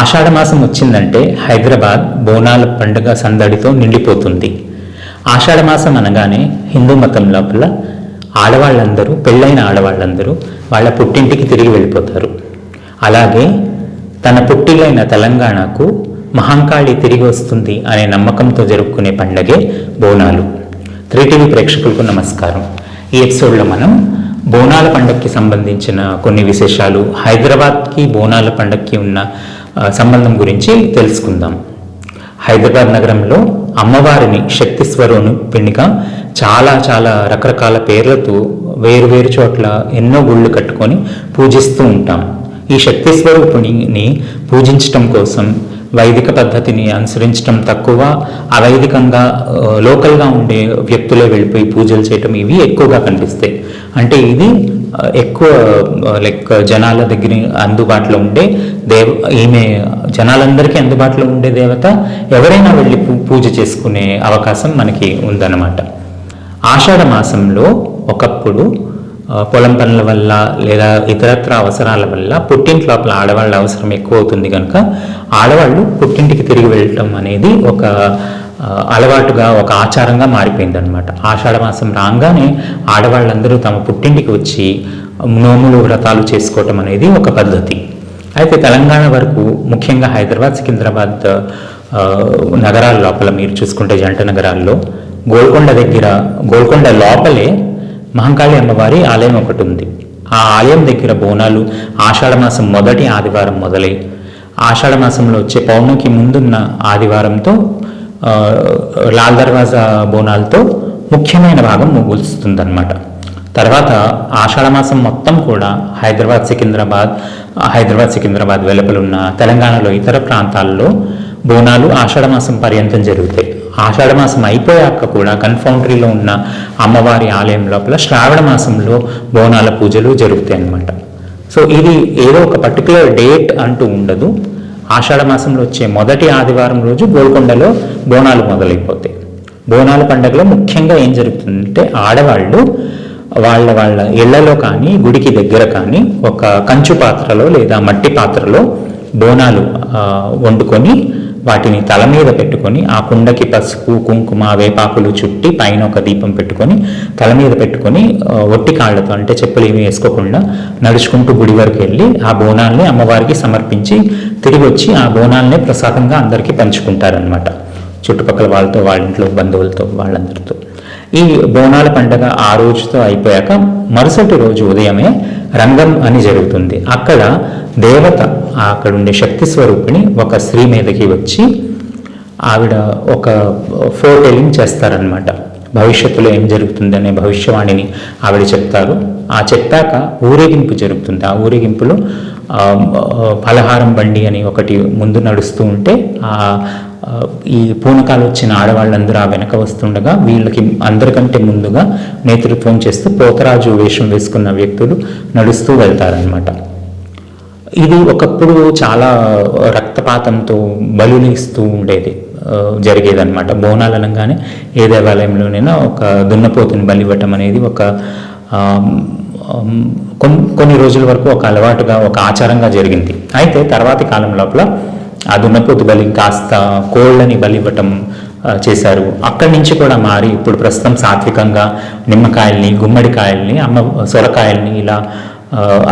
ఆషాఢమాసం వచ్చిందంటే హైదరాబాద్ బోనాల పండుగ సందడితో నిండిపోతుంది. ఆషాఢమాసం అనగానే హిందూ మతం లోపల ఆడవాళ్ళందరూ పెళ్ళైన ఆడవాళ్ళందరూ వాళ్ళ పుట్టింటికి తిరిగి వెళ్ళిపోతారు. అలాగే తన పుట్టిలైన తెలంగాణకు మహంకాళి తిరిగి వస్తుంది అనే నమ్మకంతో జరుపుకునే పండగే బోనాలు. త్రీ టీవీ ప్రేక్షకులకు నమస్కారం. ఈ ఎపిసోడ్లో మనం బోనాల పండగకి సంబంధించిన కొన్ని విశేషాలు హైదరాబాద్కి బోనాల పండగకి ఉన్న సంబంధం గురించి తెలుసుకుందాం. హైదరాబాద్ నగరంలో అమ్మవారిని శక్తి స్వరూపిణిగా చాలా చాలా రకరకాల పేర్లతో వేరు వేరు చోట్ల ఎన్నో గుళ్ళు కట్టుకొని పూజిస్తూ ఉంటాం. ఈ శక్తి స్వరూపిణిని పూజించటం కోసం వైదిక పద్ధతిని అనుసరించడం తక్కువ అవైదికంగా లోకల్గా ఉండే వ్యక్తులే వెళ్ళిపోయి పూజలు చేయటం ఇవి ఎక్కువగా కనిపిస్తాయి. అంటే ఇది ఎక్కువ లైక్ జనాల దగ్గర అందుబాటులో ఉండే దేవ ఈమె జనాలందరికీ అందుబాటులో ఉండే దేవత ఎవరైనా వెళ్ళి పూజ చేసుకునే అవకాశం మనకి ఉందన్నమాట. ఆషాఢ మాసంలో ఒకప్పుడు పొలం పనుల వల్ల లేదా ఇతరత్ర అవసరాల వల్ల పుట్టింటి లోపల ఆడవాళ్ళ అవసరం ఎక్కువ అవుతుంది కనుక ఆడవాళ్ళు పుట్టింటికి తిరిగి వెళ్ళటం అనేది ఒక అలవాటుగా ఒక ఆచారంగా మారిపోయింది అనమాట ఆషాఢ మాసం రాగానే ఆడవాళ్ళందరూ తమ పుట్టింటికి వచ్చి నోములు వ్రతాలు చేసుకోవటం అనేది ఒక పద్ధతి. అయితే తెలంగాణ వరకు ముఖ్యంగా హైదరాబాద్ సికింద్రాబాద్ నగరాల లోపల మీరు చూసుకుంటే జంట నగరాల్లో గోల్కొండ దగ్గర గోల్కొండ లోపలే మహంకాళి అమ్మవారి ఆలయం ఒకటి ఉంది. ఆ ఆలయం దగ్గర బోనాలు ఆషాఢ మాసం మొదటి ఆదివారం మొదలై ఆషాఢ మాసంలో వచ్చే పౌర్ణమికి ముందున్న ఆదివారంతో లాల్ దర్వాజా బోనాలతో ముఖ్యమైన భాగం ముగుస్తుందన్నమాట తర్వాత ఆషాఢ మాసం మొత్తం కూడా హైదరాబాద్ సికింద్రాబాద్ హైదరాబాద్ సికింద్రాబాద్ వెలుపలున్న తెలంగాణలో ఇతర ప్రాంతాల్లో బోనాలు ఆషాఢమాసం పర్యంతం జరుగుతాయి. ఆషాఢమాసం అయిపోయాక కూడా కన్ఫౌండరీలో ఉన్న అమ్మవారి ఆలయం లోపల శ్రావణ మాసంలో బోనాల పూజలు జరుగుతాయి అన్నమాట సో ఇది ఏదో ఒక పర్టికులర్ డేట్ అంటూ ఉండదు. ఆషాఢ మాసంలో వచ్చే మొదటి ఆదివారం రోజు గోల్కొండలో బోనాలు మొదలైపోతాయి. బోనాల పండుగలో ముఖ్యంగా ఏం జరుగుతుందంటే ఆడవాళ్ళు వాళ్ళ వాళ్ళ ఇళ్ళలో కానీ గుడికి దగ్గర కానీ ఒక కంచు పాత్రలో లేదా మట్టి పాత్రలో బోనాలు వండుకొని వాటిని తల మీద పెట్టుకొని ఆ కుండకి పసుపు కుంకుమ వేపాకులు చుట్టి పైన ఒక దీపం పెట్టుకొని తల మీద పెట్టుకొని ఒట్టి కాళ్ళతో అంటే చెప్పులు ఏమీ వేసుకోకుండా నడుచుకుంటూ గుడి వరకు వెళ్ళి ఆ బోనాల్ని అమ్మవారికి సమర్పించి తిరిగి వచ్చి ఆ బోనాల్ని ప్రసాదంగా అందరికీ పంచుకుంటారనమాట చుట్టుపక్కల వాళ్ళతో వాళ్ళ ఇంట్లో బంధువులతో వాళ్ళందరితో. ఈ బోనాల పండగ ఆ రోజుతో అయిపోయాక మరుసటి రోజు ఉదయమే రంగం అని జరుగుతుంది. అక్కడ దేవత అక్కడ ఉండే శక్తి స్వరూపిణి ఒక స్త్రీ మీదకి వచ్చి ఆవిడ ఒక ఫోర్ చేస్తారనమాట భవిష్యత్తులో ఏం జరుగుతుందనే భవిష్యవాణిని ఆవిడ చెప్తారు. ఆ చెప్పాక ఊరేగింపు జరుగుతుంది. ఆ ఊరేగింపులో పలహారం బండి అని ఒకటి ముందు నడుస్తూ ఉంటే ఆ ఆ, ఈ పూనకాలు వచ్చిన ఆడవాళ్ళందరూ ఆ వెనక వస్తుండగా వీళ్ళకి అందరికంటే ముందుగా నేతృత్వం చేస్తూ పోతరాజు వేషం వేసుకున్న వ్యక్తులు నడుస్తూ వెళ్తారనమాట ఇది ఒకప్పుడు చాలా రక్తపాతంతో బలునిస్తూ ఇస్తూ ఉండేది జరిగేదన్నమాట. బోనాలు అనగానే ఏ దేవాలయంలోనైనా ఒక దున్నపోతుని బలి ఇవ్వటం అనేది ఒక కొన్ని కొన్ని రోజుల వరకు ఒక అలవాటుగా ఒక ఆచారంగా జరిగింది. అయితే తర్వాతి కాలం లోపల ఆ దున్నపోతు బలి కాస్త కోళ్ళని బలి ఇవ్వటం చేశారు. అక్కడి నుంచి కూడా మారి ఇప్పుడు ప్రస్తుతం సాత్వికంగా నిమ్మకాయల్ని గుమ్మడికాయల్ని అమ్మ సొరకాయల్ని ఇలా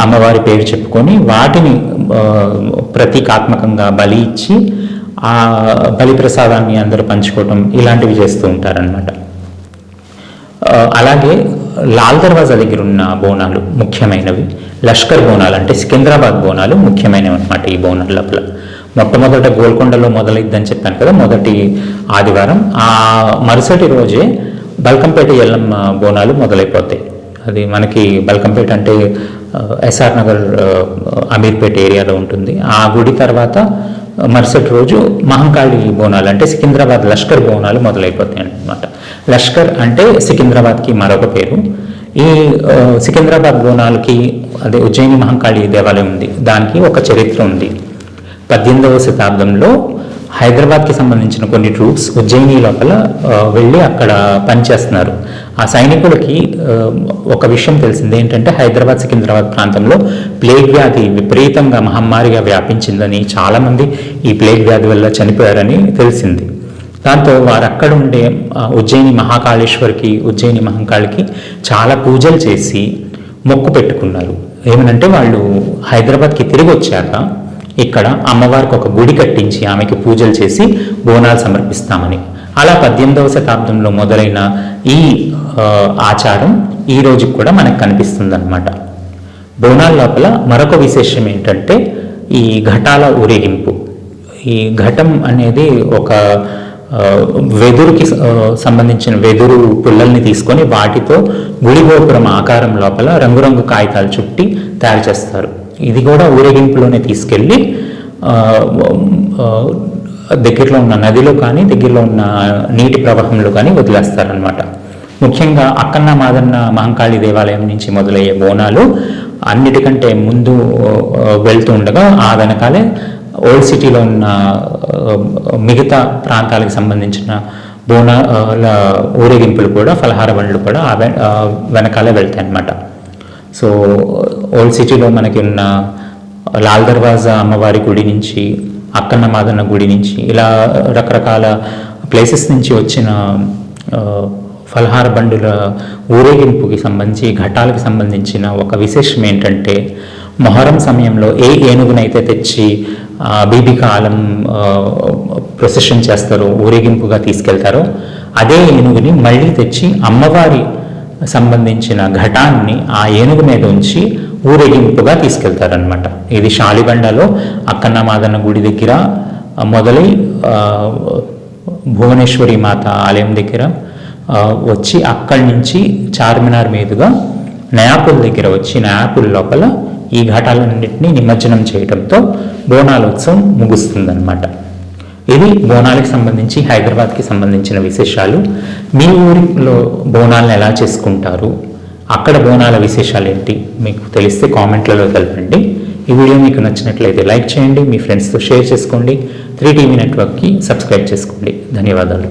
అమ్మవారి పేరు చెప్పుకొని వాటిని ప్రతీకాత్మకంగా బలి ఇచ్చి ఆ బలి ప్రసాదాన్ని అందరూ పంచుకోవటం ఇలాంటివి చేస్తూ ఉంటారనమాట అలాగే లాల్ దర్వాజా దగ్గర ఉన్న బోనాలు ముఖ్యమైనవి. లష్కర్ బోనాలు అంటే సికింద్రాబాద్ బోనాలు ముఖ్యమైనవి అనమాట ఈ బోనాల లోపల. మొట్టమొదట గోల్కొండలో మొదలైద్దని చెప్పాను కదా మొదటి ఆదివారం. ఆ మరుసటి రోజే బల్కంపేట ఎల్లమ్మ బోనాలు మొదలైపోతాయి. అది మనకి బల్కంపేట అంటే ఎస్ఆర్ నగర్ అమీర్పేట ఏరియాలో ఉంటుంది. ఆ గుడి తర్వాత మరుసటి రోజు మహంకాళి బోనాలు అంటే సికింద్రాబాద్ లష్కర్ బోనాలు మొదలైపోతాయి అనమాట లష్కర్ అంటే సికింద్రాబాద్కి మరొక పేరు. ఈ సికింద్రాబాద్ బోనాలకి అదే ఉజ్జయిని మహంకాళి దేవాలయం ఉంది. దానికి ఒక చరిత్ర ఉంది. పద్దెనిమిదవ శతాబ్దంలో హైదరాబాద్కి సంబంధించిన కొన్ని ట్రూప్స్ ఉజ్జయిని లోపల వెళ్ళి అక్కడ పనిచేస్తున్నారు. ఆ సైనికులకి ఒక విషయం తెలిసింది ఏంటంటే హైదరాబాద్ సికింద్రాబాద్ ప్రాంతంలో ప్లేగ్ వ్యాధి విపరీతంగా మహమ్మారిగా వ్యాపించిందని చాలామంది ఈ ప్లేగ్ వ్యాధి వల్ల చనిపోయారని తెలిసింది. దాంతో వారు అక్కడ ఉండే ఉజ్జయిని మహాకాళేశ్వరికి ఉజ్జయిని మహంకాళికి చాలా పూజలు చేసి మొక్కు పెట్టుకున్నారు. ఏమనంటే వాళ్ళు హైదరాబాద్కి తిరిగి వచ్చాక ఇక్కడ అమ్మవారికి ఒక గుడి కట్టించి ఆమెకి పూజలు చేసి బోనాలు సమర్పిస్తామని. అలా పద్దెనిమిదవ శతాబ్దంలో మొదలైన ఈ ఆచారం ఈ రోజుకి కూడా మనకు కనిపిస్తుందన్నమాట. బోనాల లోపల మరొక విశేషం ఏంటంటే ఈ ఘటాల ఊరేగింపు. ఈ ఘటం అనేది ఒక వెదురుకి సంబంధించిన వెదురు పుల్లల్ని తీసుకొని వాటితో గుడి గోపురం ఆకారం లోపల రంగురంగు కాగితాలు చుట్టి తయారు చేస్తారు. ఇది కూడా ఊరేగింపులోనే తీసుకెళ్ళి దగ్గరలో ఉన్న నదిలో కానీ దగ్గరలో ఉన్న నీటి ప్రవాహంలో కానీ వదిలేస్తారనమాట ముఖ్యంగా అక్కన్న మాదన్న మహంకాళి దేవాలయం నుంచి మొదలయ్యే బోనాలు అన్నిటికంటే ముందు వెళ్తూ ఉండగా ఆ వెనకాలే ఓల్డ్ సిటీలో ఉన్న మిగతా ప్రాంతాలకు సంబంధించిన బోనాల ఊరేగింపులు కూడా ఫలహార బండ్లు కూడా ఆ, వెనకాలే వెళ్తాయి అన్నమాట సో ఓల్డ్ సిటీలో మనకి ఉన్న లాల్ దర్వాజా అమ్మవారి గుడి నుంచి అక్కన్న మాదన్న గుడి నుంచి ఇలా రకరకాల ప్లేసెస్ నుంచి వచ్చిన ఫలహార బండుల ఊరేగింపుకి సంబంధించి ఘటాలకు సంబంధించిన ఒక విశేషం ఏంటంటే మొహరం సమయంలో ఏ ఏనుగునైతే తెచ్చి బీబీ కాలం ప్రొసెషన్ చేస్తారో ఊరేగింపుగా తీసుకెళ్తారో అదే ఏనుగుని మళ్ళీ తెచ్చి అమ్మవారి సంబంధించిన ఘటాన్ని ఆ ఏనుగు మీద ఉంచి ఊరేగింపుగా తీసుకెళ్తారనమాట ఇది షాలిబండలో అక్కన్న మాదన్న గుడి దగ్గర మొదలై భువనేశ్వరి మాత ఆలయం దగ్గర వచ్చి అక్కడి నుంచి చార్మినార్ మీదుగా నయాపుల్ దగ్గర వచ్చి నయాపుల్ లోపల ఈ ఘటాలన్నింటినీ నిమజ్జనం చేయడంతో బోనాల ఉత్సవం ముగుస్తుందన్నమాట. ఇది బోనాలకు సంబంధించి హైదరాబాద్కి సంబంధించిన విశేషాలు. మీ ఊరిలో బోనాలను ఎలా చేసుకుంటారు? అక్కడ బోనాల విశేషాలు ఏంటి మీకు తెలిస్తే కామెంట్లలో తెలపండి. ఈ వీడియో మీకు నచ్చినట్లయితే లైక్ చేయండి మీ ఫ్రెండ్స్తో షేర్ చేసుకోండి. త్రీ టీవీ నెట్వర్క్కి సబ్స్క్రైబ్ చేసుకోండి. ధన్యవాదాలు.